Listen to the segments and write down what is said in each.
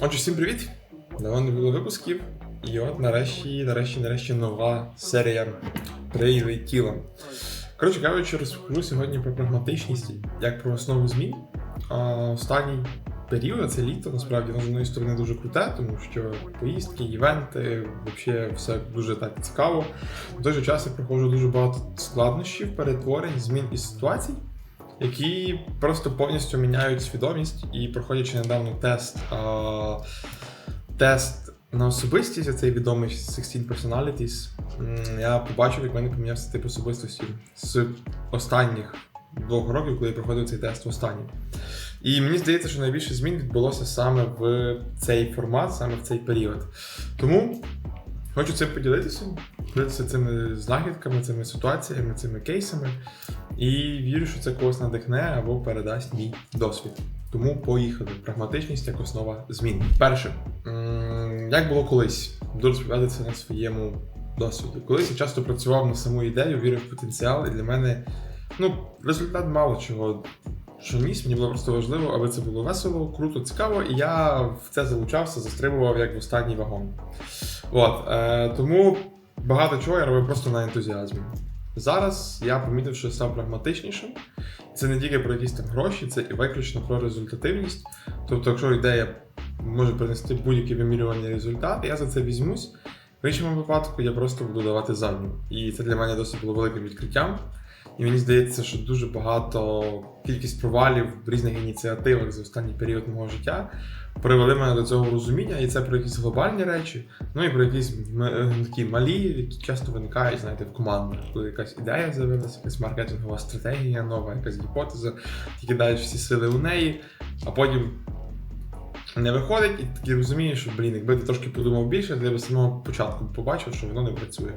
Отже, всім привіт! Давно не було випусків. І от нарешті, нарешті, нарешті нова серія прилетіла. Коротше кажучи, розкажу сьогодні про прагматичність, як про основу змін. А останній період, це літо, насправді, з однієї сторони дуже круте, тому що поїздки, івенти, взагалі все дуже так цікаво. В той же час я проходжу дуже багато складнощів, перетворень, змін і ситуацій які просто повністю міняють свідомість і проходячи недавно тест. А, тест на особистість, цей відомий 16 Personalities, я побачив, як в мене помінявся тип особистості з останніх двох років, коли я проходив цей тест останній. І мені здається, що найбільше змін відбулося саме в цей формат, саме в цей період. Тому хочу цим поділитися, поділитися цими знахідками, цими ситуаціями, цими кейсами. І вірю, що це когось надихне або передасть мій досвід. Тому поїхали. Прагматичність як основа змін. Перше, як було колись, буду розповідати це на своєму досвіді. Колись я часто працював на саму ідею, вірив в потенціал, і для мене ну, результат мало чого. Що ніс, мені було просто важливо, аби це було весело, круто, цікаво, і я в це залучався, застрибував як в останній вагон. От, е, тому багато чого я робив просто на ентузіазмі. Зараз я помітив, що став прагматичнішим. Це не тільки про якісь там гроші, це і виключно про результативність. Тобто, якщо ідея може принести будь-який вимірюваний результат, я за це візьмусь. В іншому випадку я просто буду давати задню. І це для мене досить було великим відкриттям. І мені здається, що дуже багато кількість провалів в різних ініціативах за останній період мого життя привели мене до цього розуміння, і це про якісь глобальні речі, ну і про якісь е, такі малі, які часто виникають, знаєте, в командах, коли якась ідея з'явилася, якась маркетингова стратегія нова, якась гіпотеза, ти кидаєш всі сили у неї, а потім не виходить, і ти такий розумієш, що блін, якби ти трошки подумав більше, ти б самого початку побачив, що воно не працює.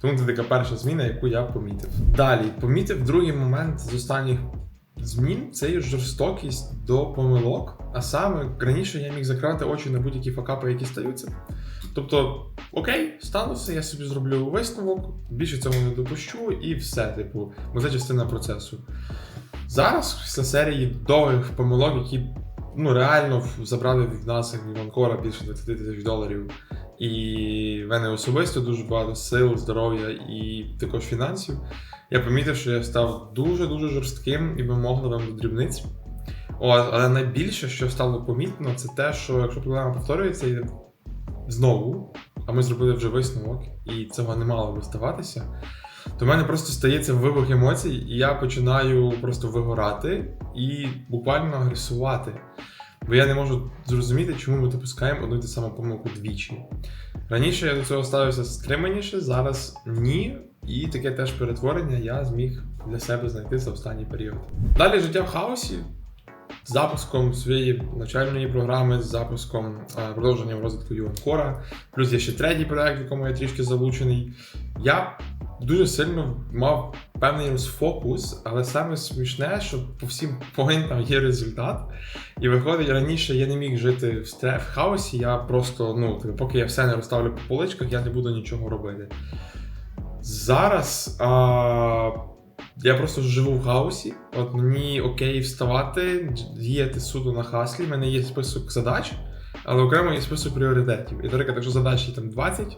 Тому це така перша зміна, яку я помітив. Далі, помітив другий момент з останніх змін це є жорстокість до помилок. А саме раніше я міг закривати очі на будь-які факапи, які стаються. Тобто, окей, стануся, я собі зроблю висновок, більше цього не допущу, і все, типу, це частина процесу. Зараз, після серії довгих помилок, які ну, реально забрали від нас, від Іванкора, більше 20 тисяч доларів. І в мене особисто дуже багато сил, здоров'я і також фінансів. Я помітив, що я став дуже-дуже жорстким і вимогливим до дрібниць. Але найбільше, що стало помітно, це те, що якщо проблема повторюється і знову, а ми зробили вже висновок, і цього не мало би ставатися, то в мене просто стається вибух емоцій, і я починаю просто вигорати і буквально агресувати. Бо я не можу зрозуміти, чому ми допускаємо одну і ту саму помилку двічі. Раніше я до цього ставився стриманіше, зараз ні. І таке теж перетворення я зміг для себе знайти за останній період. Далі життя в хаосі з запуском своєї навчальної програми, з запуском е, продовженням розвитку UNCore. Плюс є ще третій проект, в якому я трішки залучений. Я дуже сильно мав певний розфокус, але саме смішне, що по всім поінтам є результат. І виходить, раніше я не міг жити в, в хаосі, я просто, ну, типу, поки я все не розставлю по поличках, я не буду нічого робити. Зараз а, я просто живу в хаосі. От мені окей вставати, діяти суду на хаслі. У мене є список задач, але окремо є список пріоритетів. І, наприклад, якщо задач є там 20,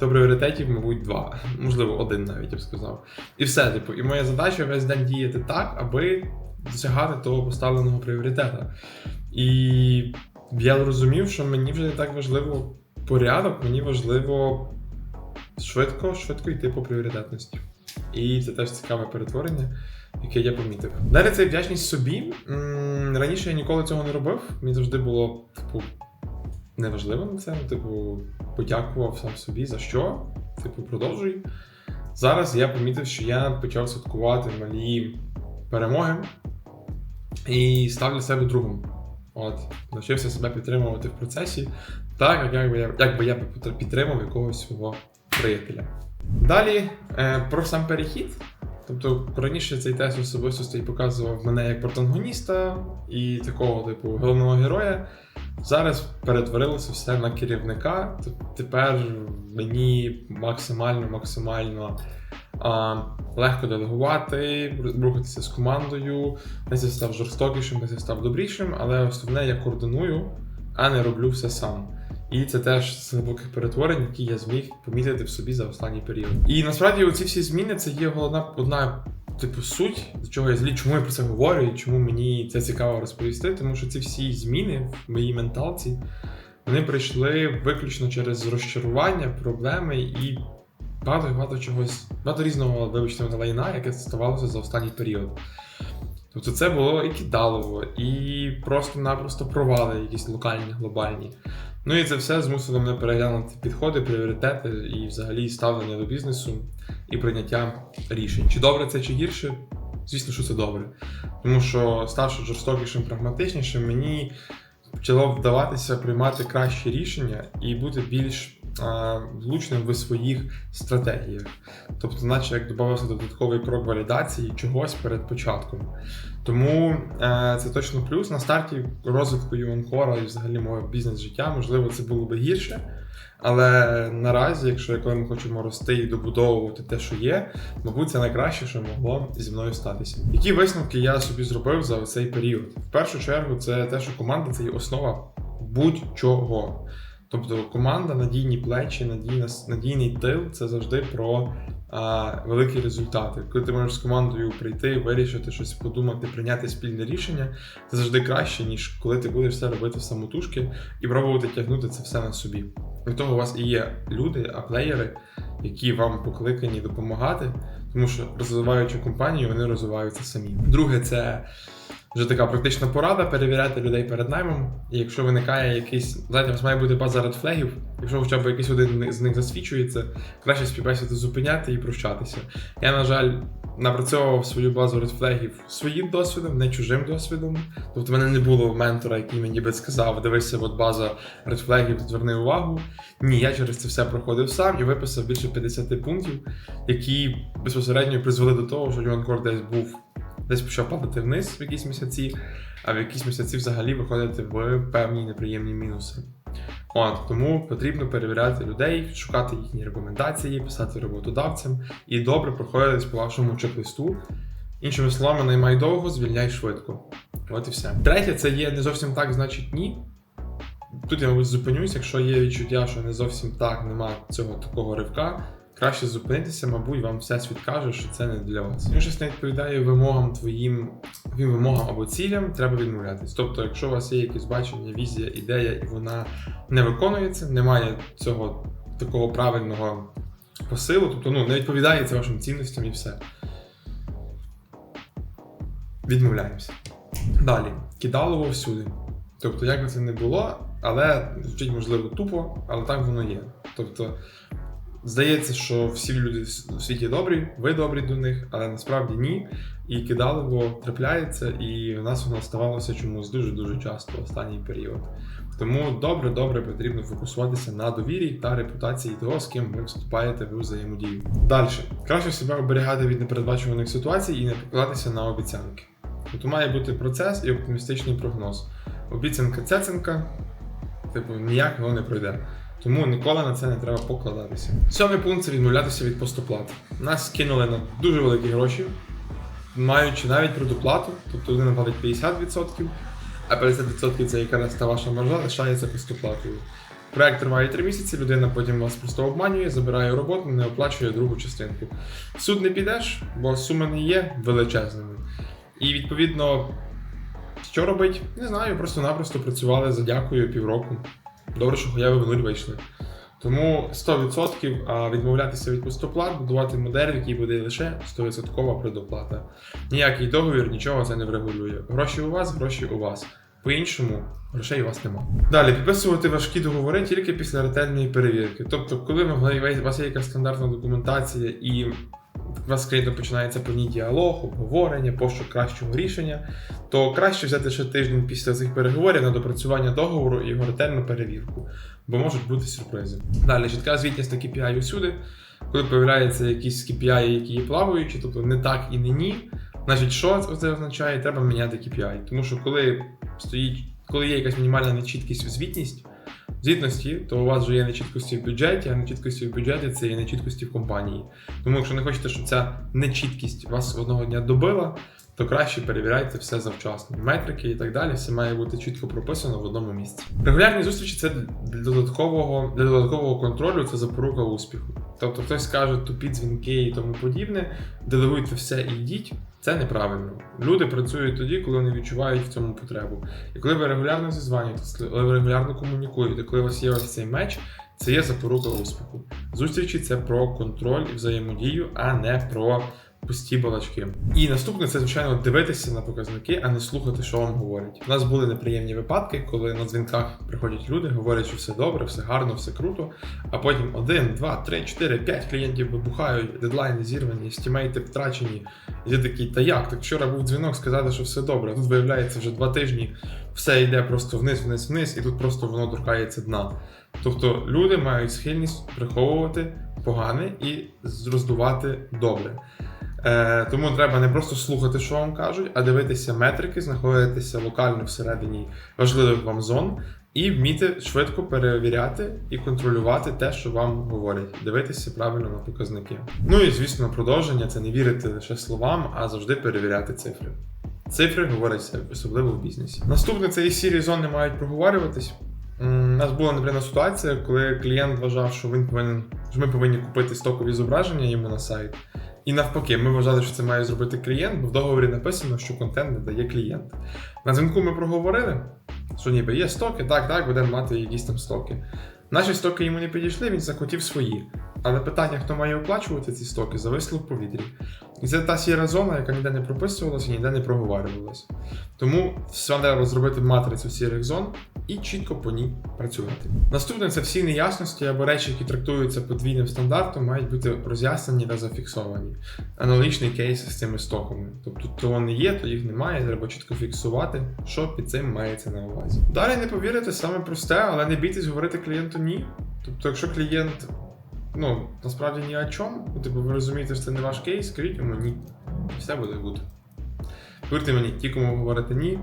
то пріоритетів, мабуть, два, можливо, один навіть я б сказав. І все, типу, і моя задача весь день діяти так, аби досягати того поставленого пріоритета. І я зрозумів, що мені вже не так важливо порядок, мені важливо швидко, швидко йти по пріоритетності. І це теж цікаве перетворення, яке я помітив. Далі це вдячність собі. Раніше я ніколи цього не робив. Мені завжди було, типу, неважливо на це. Ну, типу, подякував сам собі за що. Типу, продовжуй. Зараз я помітив, що я почав святкувати малі перемоги і став для себе другом. От, навчився себе підтримувати в процесі, так як би я, як би я підтримав якогось свого приятеля. Далі е, про сам перехід. Тобто раніше цей тест особистостей показував мене як протагоніста і такого типу головного героя. Зараз перетворилося все на керівника. Тепер мені максимально, максимально а, легко делегувати, рухатися з командою. Десь я став жорстокішим, десь я став добрішим, але основне я координую а не роблю все сам. І це теж з глибоких перетворень, які я зміг помітити в собі за останній період. І насправді оці всі зміни це є головна одна типу суть, з чого я злі, чому я про це говорю і чому мені це цікаво розповісти. Тому що ці всі зміни в моїй менталці вони прийшли виключно через розчарування, проблеми і багато багато чогось, багато різного вибачте лайна, яке ставалося за останній період. Тобто це було і кидалово, і просто-напросто провали, якісь локальні, глобальні. Ну і це все змусило мене переглянути підходи, пріоритети і взагалі ставлення до бізнесу і прийняття рішень. Чи добре це, чи гірше? Звісно, що це добре. Тому що, ставши жорстокішим, прагматичнішим, мені почало вдаватися приймати кращі рішення і бути більш влучним в своїх стратегіях. Тобто, наче як додавався додатковий крок валідації чогось перед початком. Тому е, це точно плюс. На старті розвитку Юанкора і взагалі мого бізнес-життя, можливо, це було би гірше. Але наразі, якщо коли ми хочемо рости і добудовувати те, що є, мабуть, це найкраще, що могло зі мною статися. Які висновки я собі зробив за цей період? В першу чергу, це те, що команда це є основа будь-чого. Тобто команда, надійні плечі, надійна, надійний тил це завжди про а, великі результати. Коли ти можеш з командою прийти, вирішити щось, подумати, прийняти спільне рішення, це завжди краще, ніж коли ти будеш все робити самотужки і пробувати тягнути це все на собі. Від того у вас і є люди, а плеєри, які вам покликані допомагати, тому що розвиваючи компанію, вони розвиваються самі. Друге, це вже така практична порада перевіряти людей перед наймом. І якщо виникає якийсь, знаєте, у вас має бути база редфлегів, якщо хоча б якийсь один з них засвідчується, краще співбесіду зупиняти і прощатися. Я, на жаль, напрацьовував свою базу редфлегів своїм досвідом, не чужим досвідом. Тобто в мене не було ментора, який мені би сказав, дивися, от база редфлегів, зверни увагу. Ні, я через це все проходив сам і виписав більше 50 пунктів, які безпосередньо призвели до того, що Юанкор десь був десь почав падати вниз в якісь місяці, а в якісь місяці взагалі виходити в певні неприємні мінуси. От, Тому потрібно перевіряти людей, шукати їхні рекомендації, писати роботодавцям і добре проходитись по вашому чек-листу. Іншими словами, наймай довго, звільняй швидко. От і все. Третє, це є не зовсім так, значить ні. Тут я мабуть зупинюсь, якщо є відчуття, що не зовсім так, нема цього такого ривка. Краще зупинитися, мабуть, вам всесвіт каже, що це не для вас. Якщо щось не відповідає вимогам твоїм твоїм вимогам або цілям, треба відмовлятись. Тобто, якщо у вас є якесь бачення, візія, ідея, і вона не виконується, немає цього такого правильного посилу, тобто ну, не відповідає це вашим цінностям і все. Відмовляємося. Далі, кидалово всюди. Тобто, як би це не було, але звучить можливо тупо, але так воно є. Тобто. Здається, що всі люди в світі добрі, ви добрі до них, але насправді ні. І кидалово трапляється, і в нас воно ставалося чомусь дуже-дуже часто в останній період. Тому добре-добре потрібно фокусуватися на довірі та репутації того, з ким ви вступаєте в взаємодію. Далі, краще себе оберігати від непередбачуваних ситуацій і не покладатися на обіцянки. Тобто має бути процес і оптимістичний прогноз. Обіцянка цяцянка, типу, ніяк воно не пройде. Тому ніколи на це не треба покладатися. Сьомий пункт це відмовлятися від постоплати. Нас скинули на дуже великі гроші, маючи навіть предоплату, тобто людина платить 50%, а 50% це якраз та ваша маржа лишається постоплатою. Проект триває 3 місяці, людина потім вас просто обманює, забирає роботу, не оплачує другу частинку. В суд не підеш, бо суми не є величезними. І відповідно, що робить? Не знаю, просто-напросто працювали за дякую півроку. Добре, що хоча в нуль вийшли. Тому 100% відмовлятися від постоплат, будувати модель, в якій буде лише 100% предоплата. Ніякий договір, нічого це не врегулює. Гроші у вас, гроші у вас. По-іншому грошей у вас нема. Далі підписувати важкі договори тільки після ретельної перевірки. Тобто, коли у вас є якась стандартна документація і у з клієнтом починається певний діалог, обговорення, пошук кращого рішення, то краще взяти ще тиждень після цих переговорів на допрацювання договору і його ретельну перевірку, бо можуть бути сюрпризи. Далі чітка звітність на KPI усюди. Коли появляються якісь KPI, які є плаваючі, тобто не так і не ні. Значить, що це означає? Треба міняти KPI. Тому що коли стоїть, коли є якась мінімальна нечіткість у звітність, звітності, то у вас вже є нечіткості в бюджеті, а нечіткості в бюджеті це є нечіткості в компанії. Тому, якщо не хочете, щоб ця нечіткість вас одного дня добила, то краще перевіряйте все завчасно. Метрики і так далі, все має бути чітко прописано в одному місці. Регулярні зустрічі це для додаткового, для додаткового контролю, це запорука успіху. Тобто хтось скаже тупі дзвінки і тому подібне, делегуйте все і йдіть. Це неправильно. Люди працюють тоді, коли вони відчувають в цьому потребу. І коли ви регулярно зізванюєтесь, коли ви регулярно комунікуєте, коли у вас є ось цей меч, це є запорука успіху. Зустрічі це про контроль і взаємодію, а не про пусті балачки. І наступне це, звичайно, дивитися на показники, а не слухати, що вам говорять. У нас були неприємні випадки, коли на дзвінках приходять люди, говорять, що все добре, все гарно, все круто. А потім один, два, три, чотири, п'ять клієнтів вибухають, дедлайни зірвані, стімейти втрачені. І ти такий, та як? Так вчора був дзвінок сказати, що все добре. Тут виявляється вже два тижні, все йде просто вниз, вниз, вниз, і тут просто воно торкається дна. Тобто люди мають схильність приховувати погане і роздувати добре. Е, тому треба не просто слухати, що вам кажуть, а дивитися метрики, знаходитися локально всередині важливих вам зон, і вміти швидко перевіряти і контролювати те, що вам говорять, дивитися правильно на показники. Ну і звісно, продовження це не вірити лише словам, а завжди перевіряти цифри. Цифри говорять все, особливо в бізнесі. Наступне це і сірі зони мають проговорюватись. У нас була наприклад ситуація, коли клієнт вважав, що він повинен, що ми повинні купити стокові зображення йому на сайт. І навпаки, ми вважали, що це має зробити клієнт, бо в договорі написано, що контент надає клієнт. На дзвінку ми проговорили, що ніби є стоки, так, так, будемо мати якісь там стоки. Наші стоки йому не підійшли, він захотів свої. Але питання, хто має оплачувати ці стоки, зависло в повітрі. І це та сіра зона, яка ніде не прописувалася, ніде не проговорювалася. Тому все треба зробити матрицю сірих зон і чітко по ній працювати. Наступне це всі неясності або речі, які трактуються подвійним стандартом, мають бути роз'яснені та зафіксовані. Аналогічний кейс з цими стоками. Тобто, то вони є, то їх немає, треба чітко фіксувати, що під цим мається на увазі. Далі не повірите, саме просте, але не бійтесь говорити клієнту ні. Тобто, якщо клієнт ну, насправді ні о чому, ну, типу, ви розумієте, що це не ваш кейс, скажіть йому ні. Все буде гуд. Повірте мені, ті, кому говорите ні,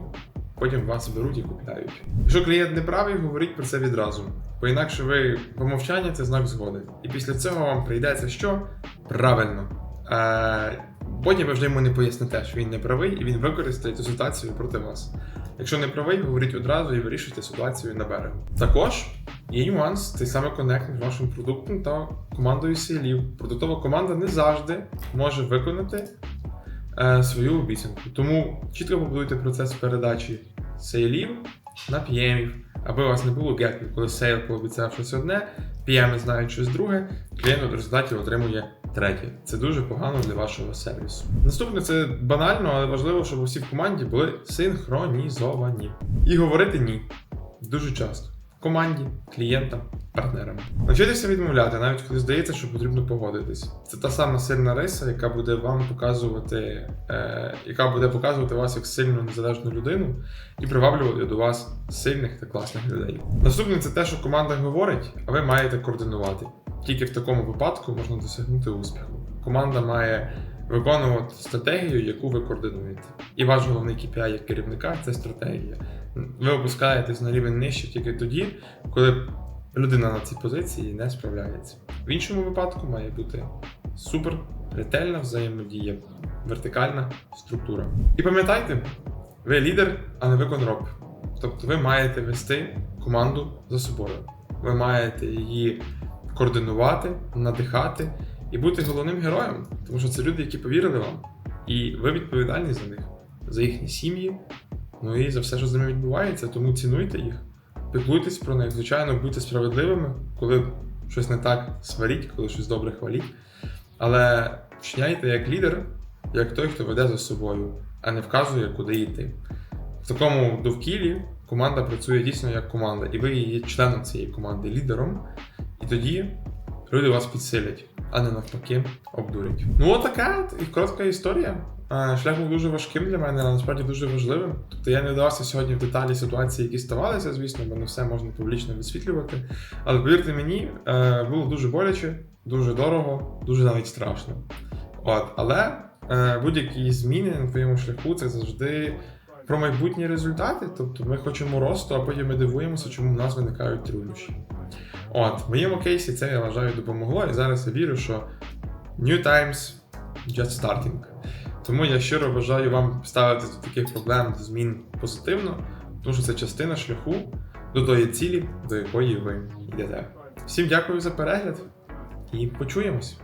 потім вас беруть і купляють. Якщо клієнт не правий, говоріть про це відразу. Бо інакше ви помовчання це знак згоди. І після цього вам прийдеться що? Правильно. Е, потім ви вже йому не поясните, що він не правий, і він використає цю ситуацію проти вас. Якщо не правий, говоріть одразу і вирішуйте ситуацію на берегу. Також є нюанс, цей саме коннект між вашим продуктом та командою селів. Продуктова команда не завжди може виконати е, свою обіцянку. Тому чітко побудуйте процес передачі сейлів на PM-ів, аби у вас не було гепів, коли сейл пообіцяв щось одне, PM знають щось друге, клієнт в результаті отримує третє. Це дуже погано для вашого сервісу. Наступне це банально, але важливо, щоб усі в команді були синхронізовані. І говорити ні. Дуже часто. Команді, клієнтам, партнерам. Навчитися відмовляти, навіть коли здається, що потрібно погодитись. Це та сама сильна риса, яка буде вам показувати, е, яка буде показувати вас як сильну незалежну людину і приваблювати до вас сильних та класних людей. Наступне це те, що команда говорить, а ви маєте координувати. Тільки в такому випадку можна досягнути успіху. Команда має виконувати стратегію, яку ви координуєте. І ваш головний KPI як керівника це стратегія. Ви опускаєтесь на рівень нижче тільки тоді, коли людина на цій позиції не справляється. В іншому випадку має бути супер ретельна взаємодія, вертикальна структура. І пам'ятайте, ви лідер, а не ви конроб. Тобто ви маєте вести команду за собою. Ви маєте її координувати, надихати і бути головним героєм, тому що це люди, які повірили вам, і ви відповідальні за них, за їхні сім'ї, ну і за все, що з ними відбувається. Тому цінуйте їх, піклуйтесь про них. Звичайно, будьте справедливими, коли щось не так сваріть, коли щось добре хваліть. Але вчиняйте як лідер, як той, хто веде за собою, а не вказує, куди йти. В такому довкіллі команда працює дійсно як команда, і ви є членом цієї команди, лідером, і тоді люди вас підсилять, а не навпаки обдурять. Ну, от і коротка історія. Шлях був дуже важким для мене, але насправді дуже важливим. Тобто я не вдавався сьогодні в деталі ситуації, які ставалися, звісно, бо не все можна публічно висвітлювати. Але повірте мені, е, було дуже боляче, дуже дорого, дуже навіть страшно. От, але е, будь-які зміни на твоєму шляху це завжди про майбутні результати. Тобто ми хочемо росту, а потім ми дивуємося, чому в нас виникають труднощі. От, в моєму кейсі це я вважаю допомогло, і зараз я вірю, що New Times just starting. Тому я щиро бажаю вам ставити до таких проблем, до змін позитивно, тому що це частина шляху до тої цілі, до якої ви йдете. Всім дякую за перегляд і почуємось!